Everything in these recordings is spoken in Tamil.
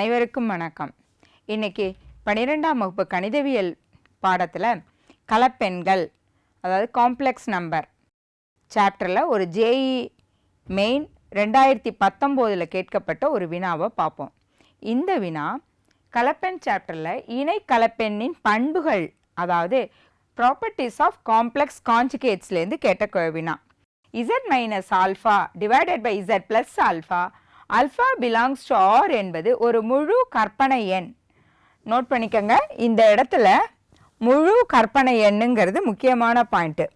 அனைவருக்கும் வணக்கம். இன்னைக்கு பன்னிரெண்டாம் வகுப்பு கணிதவியல் பாடத்தில் கலப்பெண்கள் அதாவது காம்ப்ளெக்ஸ் நம்பர் சாப்டரில் ஒரு ஜேஇ மெயின் ரெண்டாயிரத்தி பத்தொம்போதில் கேட்கப்பட்ட ஒரு வினாவை பார்ப்போம். இந்த வினா கலப்பெண் சாப்டரில் இணை கலப்பெண்ணின் பண்புகள் அதாவது ப்ராப்பர்ட்டிஸ் ஆஃப் காம்ப்ளெக்ஸ் கான்ஜுகேட்ஸ்லேருந்து கேட்ட வினா. Z minus alpha divided by Z plus alpha alpha belongs to R என்பது ஒரு முழு கற்பனை எண். நோட் பண்ணிக்கோங்க இந்த இடத்துல முழு கற்பனை எண்ணுங்கிறது முக்கியமான பாயிண்ட்டு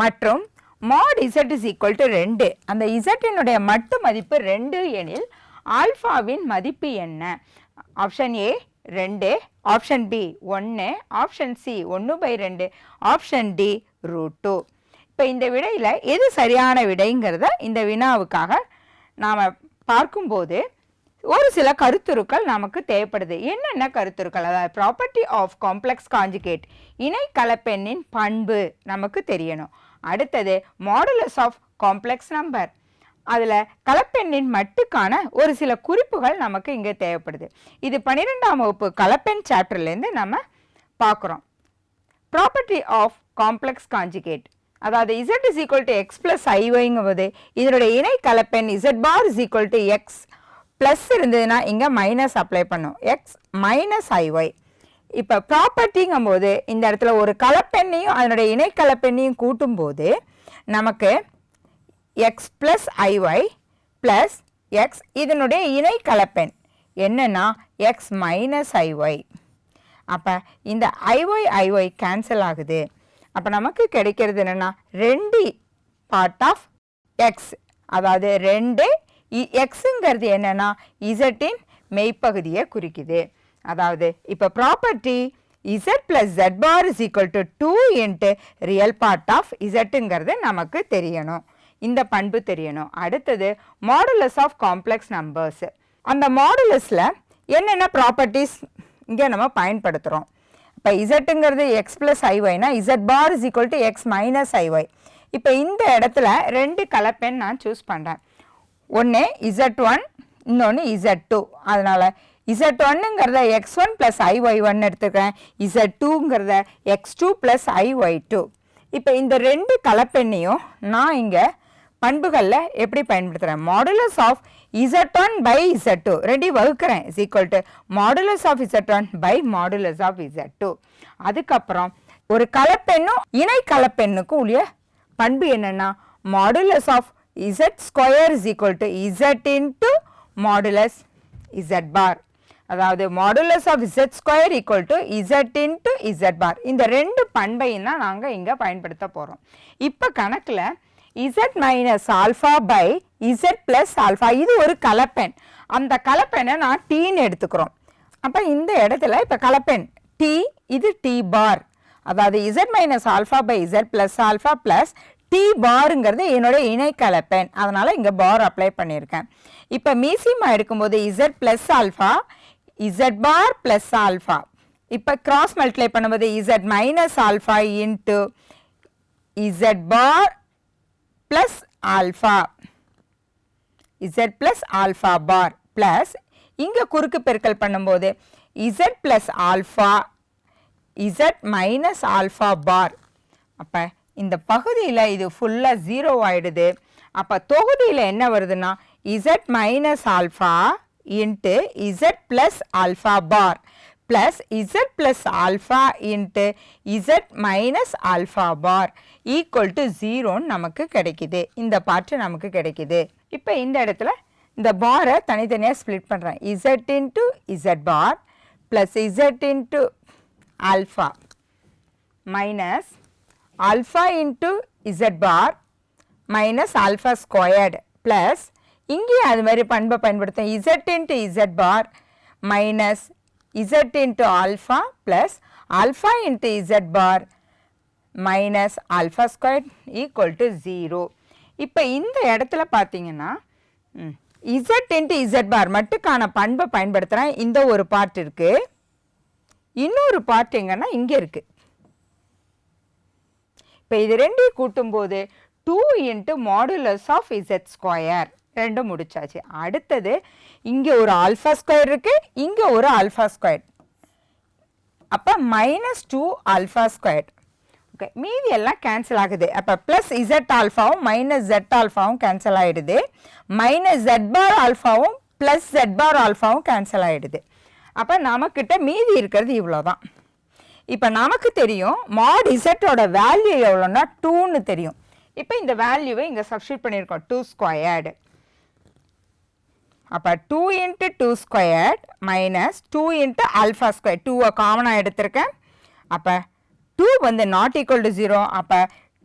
மற்றும் mod Z is equal to ரெண்டு. அந்த இசட்டினுடைய மட்டு மதிப்பு ரெண்டு எனில் ஆல்ஃபாவின் மதிப்பு என்ன? ஆப்ஷன் ஏ ரெண்டு ஆப்ஷன் பி ஒன்று ஆப்ஷன் சி ஒன்று பை ரெண்டு ஆப்ஷன் டி ரூட் டூ இப்போ இந்த விடையில் எது சரியான விடைங்கிறத இந்த வினாவுக்காக நாம் பார்க்கும்போது ஒரு சில கருத்துருக்கள் நமக்கு தேவைப்படுது. என்னென்ன கருத்துருக்கள்? அதாவது ப்ராப்பர்ட்டி ஆஃப் காம்ப்ளெக்ஸ் காஞ்சுகேட் இணை கலப்பெண்ணின் பண்பு நமக்கு தெரியணும். அடுத்தது மாடலஸ் ஆஃப் காம்ப்ளெக்ஸ் நம்பர் அதில் கலப்பெண்ணின் மட்டுக்கான ஒரு சில குறிப்புகள் நமக்கு இங்கே தேவைப்படுது. இது பன்னிரெண்டாம் வகுப்பு கலப்பெண் சாப்டர்லேருந்து நம்ம பார்க்குறோம். ப்ராப்பர்ட்டி ஆஃப் காம்ப்ளெக்ஸ் காஞ்சுகேட் அதாவது z is equal to X plus ஐஒய்ங்கும்போது இதனுடைய இணை கலப்பெண் Z bar is equal to X plus இருந்ததுன்னா இங்கே மைனஸ் அப்ளை பண்ணும். எக்ஸ் மைனஸ் ஐஒய் இப்போ ப்ராப்பர்ட்டிங்கும்போது இந்த இடத்துல ஒரு கலப்பெண்ணையும் அதனுடைய இணை கலப்பெண்ணையும் கூட்டும்போது நமக்கு X plus I Y plus X இதனுடைய இணை கலப்பெண். என்னென்னா எக்ஸ் மைனஸ் ஐஒய் அப்போ இந்த ஐஒய் ஐஒய் கேன்சல் ஆகுது. அப்போ நமக்கு கிடைக்கிறது என்னென்னா ரெண்டு பார்ட் ஆஃப் எக்ஸ் அதாவது ரெண்டு எக்ஸுங்கிறது என்னென்னா இசட்டின் மெய்ப்பகுதியை குறிக்குது. அதாவது இப்போ property Z plus Z bar is equal to two into real part of இசட்டுங்கிறது நமக்கு தெரியணும். இந்த பண்பு தெரியணும். அடுத்தது மாடுலஸ் ஆஃப் காம்ப்ளெக்ஸ் நம்பர்ஸ் அந்த மாடுலஸில் என்னென்ன ப்ராப்பர்ட்டிஸ் இங்கே நம்ம பயன்படுத்துகிறோம் இப்போ இசட்டுங்கிறது X plus ஐஒய்னா Z bar is equal to X minus I Y இப்போ இந்த இடத்துல ரெண்டு கலப்பெண் நான் சூஸ் பண்ணுறேன் ஒன்று இசட் ஒன் இன்னொன்று இசட் டூ அதனால் Z ஒன்னுங்கிறத X one plus I Y one எடுத்துக்கிறேன். Z டூங்கிறத X two plus I Y two இப்போ இந்த ரெண்டு கலப்பெண்ணையும் நான் இங்கே பண்புகளில் எப்படி பயன்படுத்துகிறேன் modulus of Z one by Z two ரெண்டையும் வகுக்கிறேன். Is equal to modulus of Z one by modulus of Z two அதுக்கப்புறம் ஒரு கலப்பெண்ணும் இணை கலப்பெண்ணுக்கும் உள்ள பண்பு என்னென்னா modulus of Z square is equal to Z into modulus Z bar அதாவது modulus of Z square equal to Z into Z bar இந்த ரெண்டு பண்பையும் தான் நாங்கள் இங்கே பயன்படுத்த போகிறோம் இப்போ கணக்கில் z minus alpha by z plus alpha இது ஒரு கலப்பெண். அந்த கலப்பெண்ணை நான் டீன்னு எடுத்துக்கிறோம். அப்போ இந்த இடத்துல இப்போ கலப்பெண். டி இது டி பார் அதாவது Z minus alpha by Z plus alpha plus T பாருங்கிறது என்னோட இணை கலப்பெண். அதனால் இங்கே பார் அப்ளை பண்ணியிருக்கேன். இப்போ மீசிமா எடுக்கும்போது Z plus alpha Z bar plus alpha இப்போ கிராஸ் மல்டிப்ளை பண்ணும்போது Z minus alpha into Z bar plus alpha Z plus alpha bar plus இங்கே குறுக்கு பெருக்கல் பண்ணும்போது Z plus alpha Z minus alpha bar அப்போ இந்த பகுதியில் இது ஃபுல்லாக ஜீரோ ஆயிடுது. அப்போ தொகுதியில் என்ன வருதுன்னா Z minus alpha into Z plus alpha bar plus Z plus alpha into Z minus alpha bar equal to ஜீரோன்னு நமக்கு கிடைக்குது. இந்த பாட்டு நமக்கு கிடைக்குது. இப்போ இந்த இடத்துல இந்த பாரை தனித்தனியாக ஸ்ப்ளிட் பண்ணுறேன் Z into Z bar plus Z into alpha minus alpha into Z bar minus alpha squared plus இங்கேயும் அது மாதிரி பண்பை பயன்படுத்தும் Z into Z bar minus Z into alpha plus alpha into z bar minus alpha square equal to zero இப்போ இந்த இடத்துல பார்த்தீங்கன்னா இசட் இன்ட்டு z பார் மட்டுக்கான பண்பை பயன்படுத்துகிறேன் இந்த ஒரு பார்ட் இருக்குது இன்னொரு பார்ட் எங்கன்னா இங்கே இருக்குது இப்போ இது ரெண்டையும் கூட்டும்போது two into modulus of Z square ரெண்டும் முடிச்சாச்சு. அடுத்தது இங்கே ஒரு ஆல்ஃபா ஸ்கொயர் இருக்கு இங்கே ஒரு ஆல்ஃபா ஸ்கொயர் அப்போ minus two alpha square okay மீதி எல்லாம் கேன்சல் ஆகுது. அப்போ ப்ளஸ் இசட் ஆல்ஃபாவும் மைனஸ் ஜெட் ஆல்ஃபாவும் கேன்சல் ஆகிடுது மைனஸ் ஜெட் பார் ஆல்ஃபாவும் ப்ளஸ் ஜெட் பார் ஆல்ஃபாவும் கேன்சல் ஆகிடுது அப்போ நமக்கிட்ட மீதி இருக்கிறது இவ்வளோ தான் இப்போ நமக்கு தெரியும் மாட் இசட்டோட வேல்யூ எவ்வளோன்னா டூன்னு தெரியும். இப்போ இந்த வேல்யூவை இங்கே சப்ஸ்டியூட் பண்ணியிருக்கோம் டூ ஸ்கொயர்டு அப்போ two into two squared minus two into alpha square டூவை காமனாக எடுத்திருக்கேன். அப்போ டூ வந்து நாட் ஈக்குவல் டு ஜீரோ அப்போ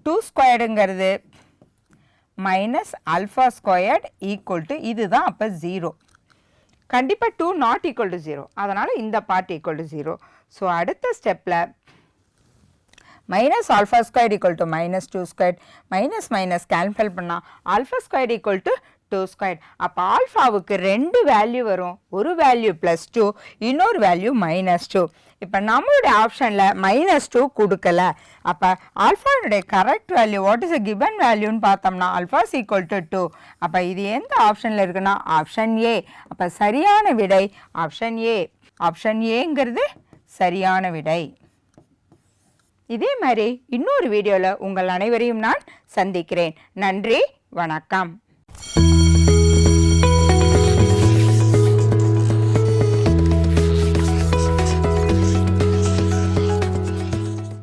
two ஸ்கொயர்டுங்கிறது minus alpha squared equal to இதுதான் அப்போ ஜீரோ கண்டிப்பாக two not equal to zero அதனால் இந்த part equal to zero so அடுத்த ஸ்டெப்பில் minus alpha square equal to minus two square minus minus cancel பண்ணால் alpha square equal to two square அப்போ ஆல்ஃபாவுக்கு ரெண்டு வேல்யூ வரும். ஒரு வேல்யூ ப்ளஸ் டூ இன்னொரு வேல்யூ மைனஸ் டூ இப்போ நம்மளுடைய ஆப்ஷனில் மைனஸ் டூ கொடுக்கல. அப்போ ஆல்ஃபானுடைய correct value what is a given வேல்யூன்னு பார்த்தோம்னா ஆல்ஃபாஸ் ஈக்குவல் டு டூ அப்போ இது எந்த ஆப்ஷனில் இருக்குன்னா ஆப்ஷன் ஏ அப்போ சரியான விடை ஆப்ஷன் ஏ ஆப்ஷன் ஏங்கிறது சரியான விடை. இதே மாதிரி இன்னொரு வீடியோவில் உங்கள் அனைவரையும் நான் சந்திக்கிறேன். நன்றி வணக்கம்.